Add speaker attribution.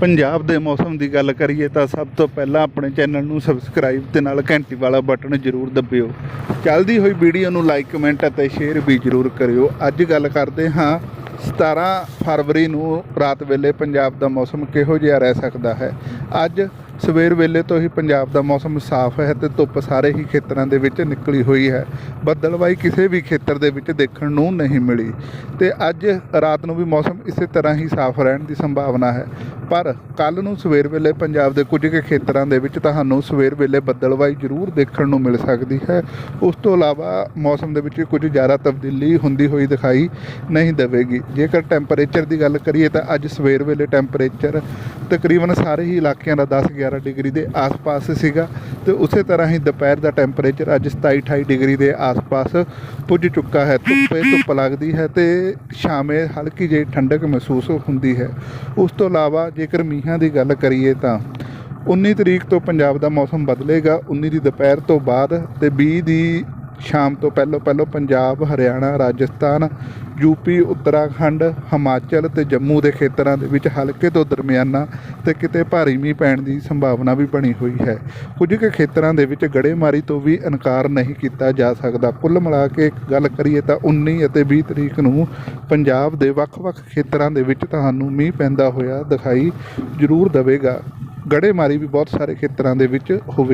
Speaker 1: ਪੰਜਾਬ ਦੇ ਮੌਸਮ ਦੀ ਗੱਲ ਕਰੀਏ ਤਾਂ ਸਭ ਤੋਂ ਪਹਿਲਾਂ ਆਪਣੇ ਚੈਨਲ ਨੂੰ ਸਬਸਕ੍ਰਾਈਬ ਤੇ ਨਾਲ ਘੰਟੀ ਵਾਲਾ ਬਟਨ ਜ਼ਰੂਰ ਦਬਿਓ। ਚੱਲਦੀ ਹੋਈ ਵੀਡੀਓ ਨੂੰ ਲਾਈਕ, ਕਮੈਂਟ ਅਤੇ ਸ਼ੇਅਰ ਵੀ ਜ਼ਰੂਰ ਕਰਿਓ। ਅੱਜ ਗੱਲ ਕਰਦੇ ਹਾਂ 17 ਫਰਵਰੀ ਨੂੰ ਰਾਤ ਵੇਲੇ ਪੰਜਾਬ ਦਾ ਮੌਸਮ ਕਿਹੋ ਜਿਹਾ ਰਹਿ ਸਕਦਾ ਹੈ? ਅੱਜ ਸਵੇਰ ਵੇਲੇ ਤੋਂ ਹੀ ਪੰਜਾਬ ਦਾ ਮੌਸਮ ਸਾਫ਼ ਹੈ ਤੇ ਧੁੱਪ ਸਾਰੇ ਹੀ ਖੇਤਰਾਂ ਦੇ ਵਿੱਚ ਨਿਕਲੀ ਹੋਈ ਹੈ। ਬੱਦਲਵਾਈ ਕਿਸੇ ਵੀ ਖੇਤਰ ਦੇ ਵਿੱਚ ਦੇਖਣ ਨੂੰ ਨਹੀਂ ਮਿਲੀ ਤੇ ਅੱਜ ਰਾਤ ਨੂੰ ਵੀ ਮੌਸਮ ਇਸੇ ਤਰ੍ਹਾਂ ਹੀ ਸਾਫ਼ ਰਹਿਣ ਦੀ ਸੰਭਾਵਨਾ ਹੈ। ਪਰ ਕੱਲ ਨੂੰ ਸਵੇਰ ਵੇਲੇ ਪੰਜਾਬ ਦੇ ਕੁਝ ਕੁ ਖੇਤਰਾਂ ਦੇ ਵਿੱਚ ਤੁਹਾਨੂੰ ਸਵੇਰ ਵੇਲੇ ਬੱਦਲਵਾਈ ਜ਼ਰੂਰ ਦੇਖਣ ਨੂੰ ਮਿਲ ਸਕਦੀ ਹੈ। ਉਸ ਤੋਂ ਇਲਾਵਾ ਮੌਸਮ ਦੇ ਵਿੱਚ ਕੁਝ ਜ਼ਿਆਦਾ ਤਬਦੀਲੀ ਹੁੰਦੀ ਹੋਈ ਦਿਖਾਈ ਨਹੀਂ ਦੇਵੇਗੀ। ਜੇਕਰ ਟੈਂਪਰੇਚਰ ਦੀ ਗੱਲ ਕਰੀਏ ਤਾਂ ਅੱਜ ਸਵੇਰ ਵੇਲੇ ਟੈਂਪਰੇਚਰ ਤਕਰੀਬਨ ਸਾਰੇ ਹੀ ਇਲਾਕਿਆਂ ਦਾ 10 11 ਡਿਗਰੀ ਦੇ ਆਸ-ਪਾਸ ਸੀਗਾ ਤੇ ਉਸੇ ਤਰ੍ਹਾਂ ਹੀ ਦੁਪਹਿਰ ਦਾ ਟੈਂਪਰੇਚਰ ਅੱਜ 27 28 ਡਿਗਰੀ ਦੇ ਆਸ-ਪਾਸ ਪੁੱਜ ਚੁੱਕਾ ਹੈ, ਧੁੱਪੇ ਧੁੱਪ ਲੱਗਦੀ ਹੈ ਤੇ ਸ਼ਾਮੇ ਹਲਕੀ ਜਿਹੀ ਠੰਡਕ ਮਹਿਸੂਸ ਹੁੰਦੀ ਹੈ। ਉਸ ਤੋਂ ਇਲਾਵਾ ਜੇਕਰ ਮੀਂਹਾਂ ਦੀ ਗੱਲ ਕਰੀਏ ਤਾਂ 19 ਤਰੀਕ ਤੋਂ ਪੰਜਾਬ ਦਾ ਮੌਸਮ ਬਦਲੇਗਾ 19 ਦੀ ਦੁਪਹਿਰ ਤੋਂ ਬਾਅਦ ਤੇ 20 ਦੀ ਸ਼ਾਮ ਤੋਂ ਪਹਿਲਾਂ ਪਹਿਲਾਂ ਪੰਜਾਬ, ਹਰਿਆਣਾ, ਰਾਜਸਥਾਨ ਯੂਪੀ ਉੱਤਰਾਖੰਡ, ਹਿਮਾਚਲ ਤੇ ਜੰਮੂ ਦੇ ਖੇਤਰਾਂ ਦੇ ਵਿੱਚ ਹਲਕੇ ਤੋਂ ਦਰਮਿਆਨਾ ਤੇ ਕਿਤੇ ਭਾਰੀ ਮੀਂਹ ਪੈਣ ਦੀ ਸੰਭਾਵਨਾ ਵੀ ਬਣੀ ਹੋਈ ਹੈ। ਕੁਝ ਕੁ ਖੇਤਰਾਂ ਦੇ ਵਿੱਚ ਗੜੇਮਾਰੀ ਤੋਂ ਵੀ ਇਨਕਾਰ ਨਹੀਂ ਕੀਤਾ ਜਾ ਸਕਦਾ। ਕੁੱਲ ਮਿਲਾ ਕੇ ਗੱਲ ਕਰੀਏ ਤਾਂ 19 ਅਤੇ 20 ਤਰੀਕ ਨੂੰ ਪੰਜਾਬ ਦੇ ਵੱਖ-ਵੱਖ ਖੇਤਰਾਂ ਦੇ ਵਿੱਚ ਤੁਹਾਨੂੰ ਮੀਂਹ ਪੈਂਦਾ ਹੋਇਆ ਦਿਖਾਈ ਜ਼ਰੂਰ ਦੇਵੇਗਾ। ਗੜੇਮਾਰੀ ਵੀ ਬਹੁਤ ਸਾਰੇ ਖੇਤਰਾਂ ਦੇ ਵਿੱਚ ਹੋਵੇਗੀ।